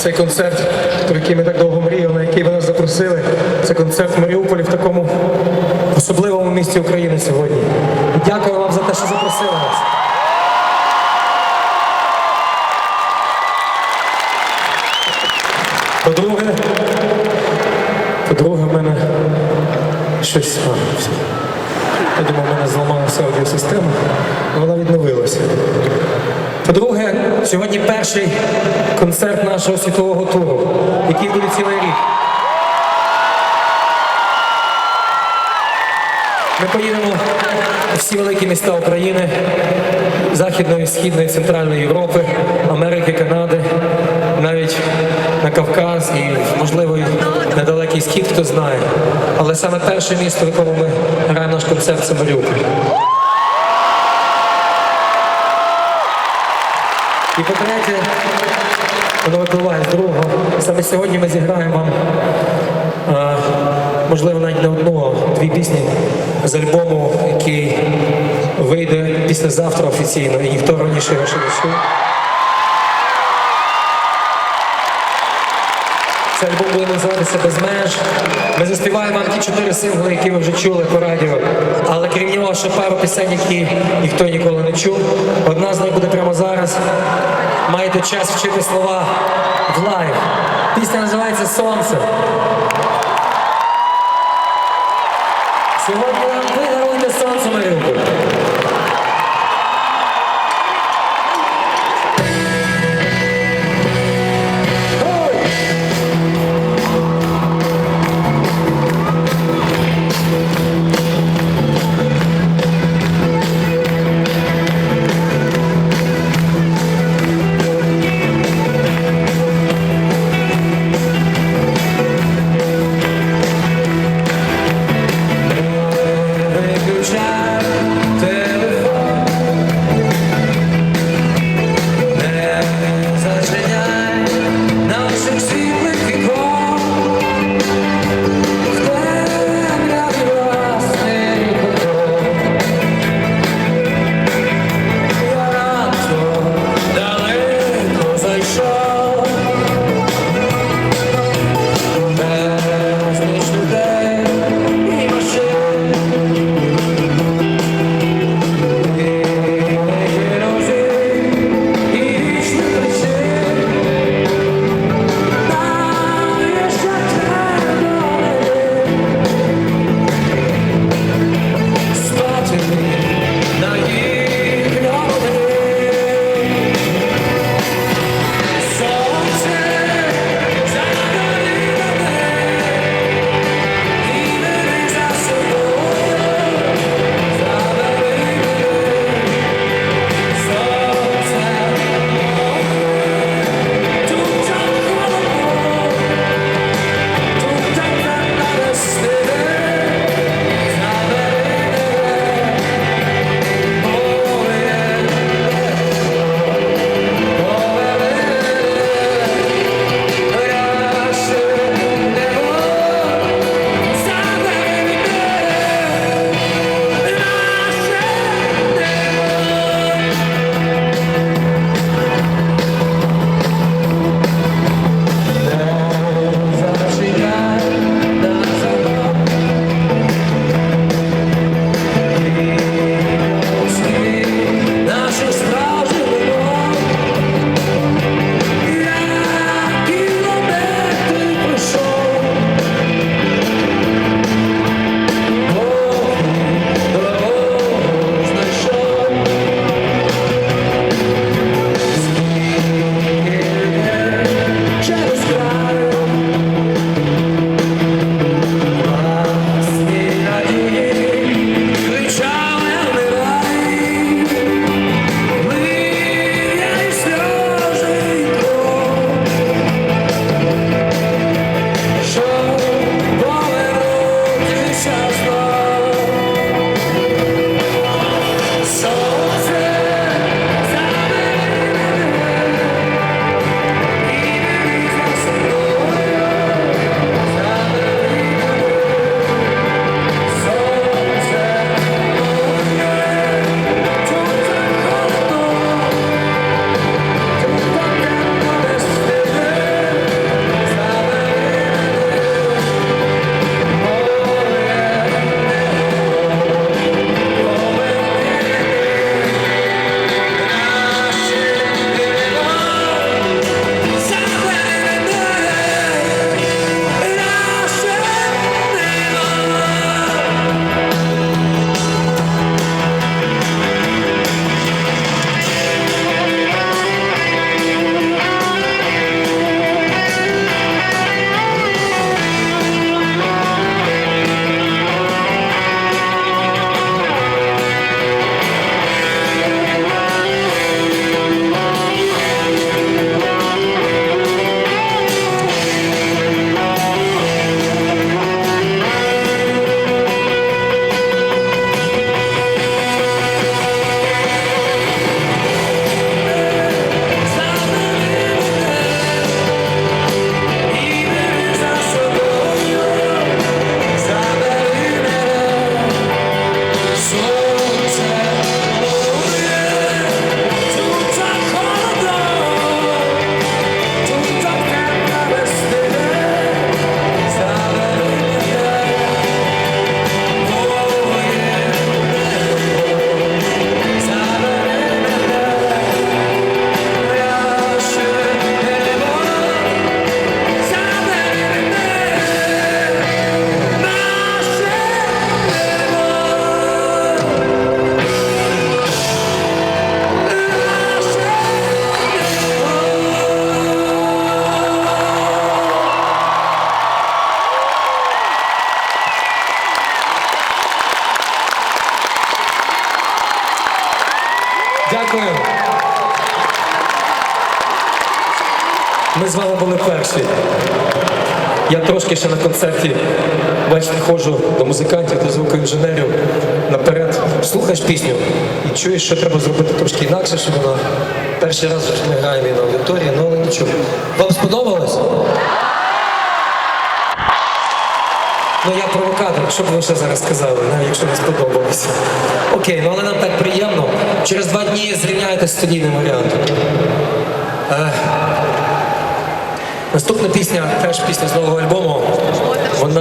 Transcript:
цей концерт, про який ми так довго мріяли, на який ви нас запросили. Це концерт в Маріуполі в такому особливому місті України сьогодні. Дякую вам за те, що запросили нас. По-друге, по-друге, в мене щось. Я думав, в мене зламалася аудіосистема, але вона відновилася. По-друге, сьогодні перший концерт нашого світового туру, який буде цілий рік. Ми поїдемо у всі великі міста України, Західної, Східної, Центральної Європи, Америки, Канади, навіть на Кавказ і, можливо, на далекий схід, хто знає. Але саме перше місто, в якому ми граємо наш концерт, це Маріуполь. І по-третє, воно випливає з другого. Саме сьогодні ми зіграємо е, можливо, навіть не одну, дві пісні з альбому, який вийде післязавтра офіційно, і ніхто раніше його ще не чув. Цей альбом буде називатися Без меж. Ми заспіваємо ті чотири сингли, які ви вже чули по радіо. Але крім нього ще пару пісень, які ніхто ніколи не чув. Одна з них буде прямо зараз. Час вчити слова в лайв. Пісня називається Сонце. child. Дякую. Ми з вами були перші. Я трошки ще на концерті бачите, ходжу до музикантів, до звукоінженерів наперед. Слухаєш пісню і чуєш, що треба зробити трошки інакше, щоб вона перший раз не грає на аудиторії, ну, але нічого. Вам сподобалось? Ну я провокатор, що б ви ще зараз сказали, навіть якщо не сподобалося. Окей, ну але нам так приємно. Через два дні зрівняєте з студійним варіантом. Е, Наступна пісня теж пісня з нового альбому.